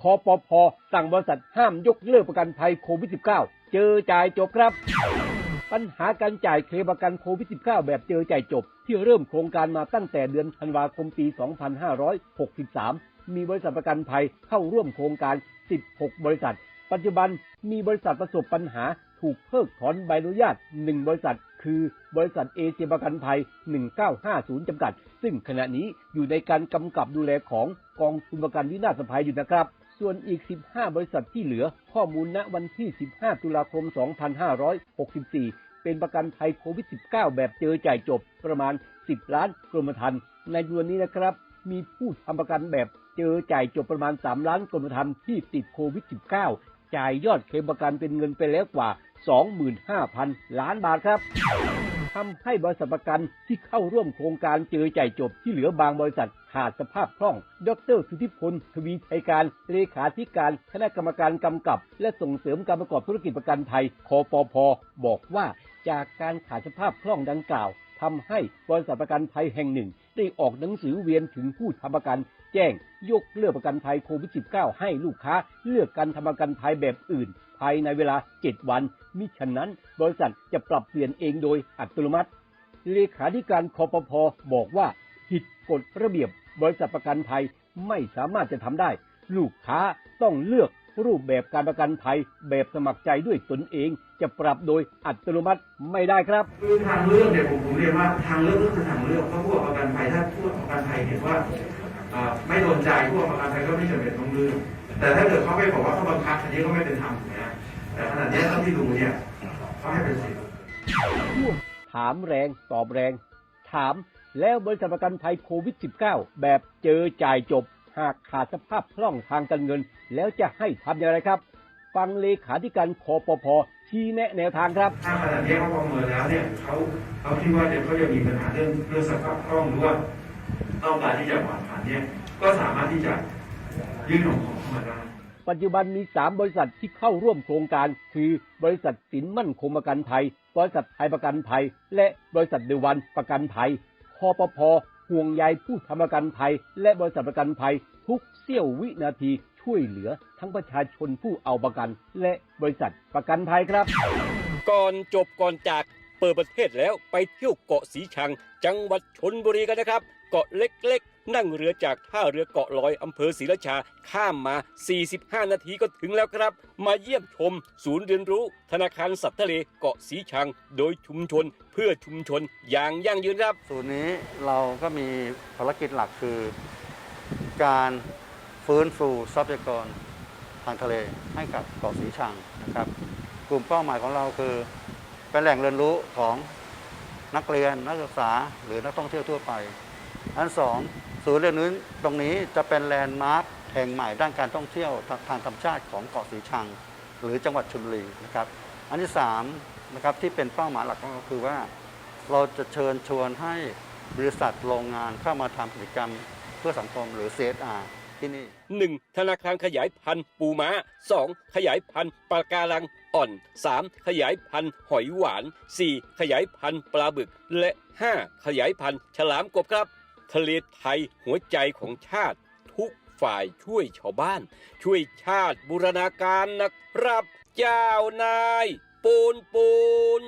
คอปพสั่งบริษัทห้ามยกเลิกประกันภัยโควิด -19 เจอจ่ายจบครับ ปัญหาการจ่ายเคลมประกันโควิด -19 แบบเจอจ่ายจบ ที่เริ่มโครงการมาตั้งแต่เดือนธันวาคมปี 2563 มีบริษัทประกันภัยเข้าร่วมโครงการ 16 บริษัท ปัจจุบันมีบริษัทประสบปัญหาถูกเพิกถอนใบอนุญาต 1 บริษัท คือบริษัทเอเชียประกันภัย 1950 จำกัด ซึ่งขณะนี้อยู่ในการกำกับดูแลของกองทุนประกันวินาศภัยอยู่นะครับ ส่วนอีก 15 บริษัทที่เหลือข้อมูลณวันที่ 15 ตุลาคม 2564 เป็นประกันภัยโควิด -19 แบบเจอจ่ายจบประมาณ 10 ล้านกรมธรรม์ในจำนวนนี้นะครับ มีผู้ทำประกันแบบเจอจ่ายจบประมาณ 3 ล้านกรมธรรม์ที่ติดโควิด -19 จ่ายยอดเคลมประกันเป็นเงินไปแล้วกว่า 25,000 ล้านบาทครับ ทำให้บริษัทประกันที่เข้าร่วมโครงการเจอใจจบที่เหลือบางบริษัทขาดสภาพคล่อง ดรสุทธิพลทวีชัยการเลขาธิการคณะกรรมการกำกับ และส่งเสริมการประกอบธุรกิจประกันภัยคอปพบอกว่าจากการขาดสภาพคล่องดังกล่าว ทำให้บริษัทประกันภัยแห่งหนึ่ง ได้ออกหนังสือเวียนถึงผู้ทำประกัน แจ้งยกเลิกประกันภัยโควิด -19 ให้ลูกค้าเลือกการทำประกันภัยแบบอื่น ภายในเวลา 7 วัน มิฉะนั้น บริษัทจะปรับเปลี่ยนเองโดยอัตโนมัติ เลขาธิการคอปพบอกว่าผิดกฎระเบียบ บริษัทประกันภัยไม่สามารถจะทำได้ ลูกค้าต้องเลือก รูปแบบการประกันภัยแบบสมัครใจด้วยตนเอง จะปรับโดยอัตโนมัติไม่ได้ครับ คือทางเลือกเนี่ยผมผมเรียนว่าทางเลือกก็คือทางเลือกเพราะผู้ประกันภัยถ้าผู้ประกันภัยเห็นว่าอ่าไม่โดนใจผู้ประกันภัยก็ไม่จำเป็นต้องเลือกแต่ถ้าเกิดเขาไปบอกว่าเขาบังคับอันนี้ก็ไม่เป็นธรรมนะแต่ขนาดนี้เท่าที่ดูเนี่ยเขาให้เป็นสิทธิ์ช่วงถามแรงตอบแรง ถามแล้วบริษัทประกันภัยโควิด -19 แบบเจอจ่ายจบ หากขาดสภาพคล่องทางการเงิน แล้วจะให้ทำอย่างไรครับ ฟังเลขาธิการคอปพชี้แนะแนวทางครับถ้าขนาดนี้เขาประเมินแล้วเนี่ยเขาเขาคิดว่าเนี่ยเขาจะมีปัญหาเรื่องเรื่องสภาพคล่องหรือว่าต้องการที่จะผ่อนผันเนี่ยก็สามารถที่จะยื่นของของเข้ามาได้ปัจจุบันมี 3 บริษัทที่เข้าร่วมโครงการ คือบริษัทสินมั่นคงประกันภัย บริษัทไทยประกันภัย และบริษัทเดวันประกันภัยคอปพ ห่วงใยผู้ทำประกันภัย และบริษัทประกันภัย ทุกเสี้ยววินาทีช่วยเหลือทั้งประชาชนผู้เอาประกัน และบริษัทประกันภัยครับ ก่อนจบก่อนจากเปิดประเทศแล้วไปเที่ยวเกาะสีชัง จังหวัดชนบุรีกันนะครับ เกาะเล็ก นั่งเรือจากท่าเรือเกาะลอยอำเภอศรีราชาข้ามมา 45 นาทีก็ถึงแล้วครับ มาเยี่ยมชม ศูนย์เรียนรู้ ธนาคารสัตว์ทะเลเกาะสีชัง โดยชุมชนเพื่อชุมชนอย่างยั่งยืนครับ ศูนย์นี้เราก็มีภารกิจหลักคือ การฟื้นฟูทรัพยากรทางทะเลให้กับเกาะสีชังนะครับ กลุ่มเป้าหมายของเราคือ เป็นแหล่งเรียนรู้ของนักเรียนนักศึกษาหรือนักท่องเที่ยวทั่วไป อันสอง ศูนย์เรียนรู้ตรงนี้จะเป็นแลนด์มาร์คแห่งใหม่ด้านการท่องเที่ยวทางธรรมชาติของเกาะสีชัง หรือจังหวัดชลบุรีนะครับ อันที่สามนะครับที่เป็นเป้าหมายหลักของเราคือว่า เราจะเชิญชวนให้บริษัทโรงงานเข้ามาทำกิจกรรมเพื่อสังคมหรือ CSR ที่นี่ 1. ธนาคารขยายพันธุ์ปูม้า 2. ขยายพันธุ์ปลาการังอ่อน 3. ขยายพันธุ์หอยหวาน 4. ขยายพันธุ์ปลาบึก และ 5. ขยายพันธุ์ฉลามกบครับ ทะเลไทยหัวใจของชาติทุกฝ่ายช่วยชาวบ้าน ช่วยชาติบูรณาการนะครับเจ้านาย ปูนปูน